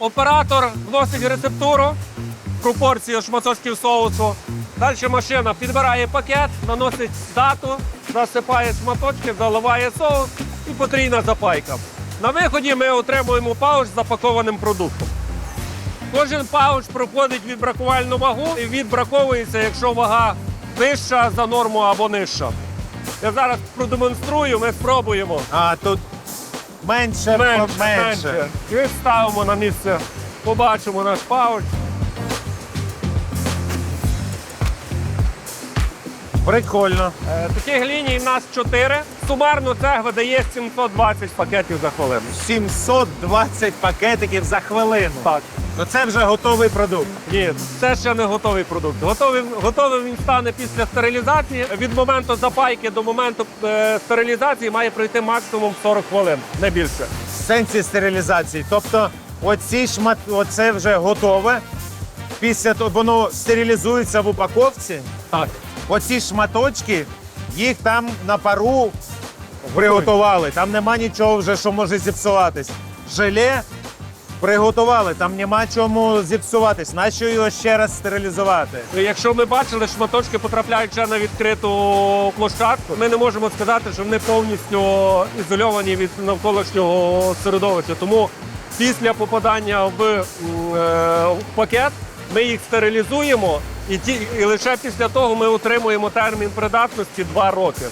Оператор вносить рецептуру, пропорцію шматочків соусу. Далі машина підбирає пакет, наносить дату, засипає шматочки, заливає соус і потрійна запайка. На виході ми отримуємо пауч з запакованим продуктом. Кожен пауч проходить відбракувальну вагу і відбраковується, якщо вага вища за норму або нижча. Я зараз продемонструю, ми спробуємо. А тут менше, Менше, менше. менше. І ставимо на місце, побачимо наш пауч. Прикольно. Е, Таких ліній в нас 4. Сумарно це видає 720 пакетів за хвилину. 720 пакетиків за хвилину. Так. Ну це вже готовий продукт. Ні, це ще не готовий продукт. Готовий, готовим він стане після стерилізації. Від моменту запайки до моменту е, стерилізації має пройти максимум 40 хвилин, не більше. В сенсі стерилізації. Тобто, оці шмат, оце вже готове. Після того воно стерилізується в упаковці. Так. Оці шматочки, їх там на пару приготували. Там нема нічого вже, що може зіпсуватись. Желе приготували, там нема чому зіпсуватись. Нащо його ще раз стерилізувати? Якщо ми бачили, шматочки потрапляють ще на відкриту площадку, ми не можемо сказати, що вони повністю ізольовані від навколишнього середовища. Тому після попадання в, е, в пакет ми їх стерилізуємо, і, ті, і лише після того ми отримуємо термін придатності 2 роки.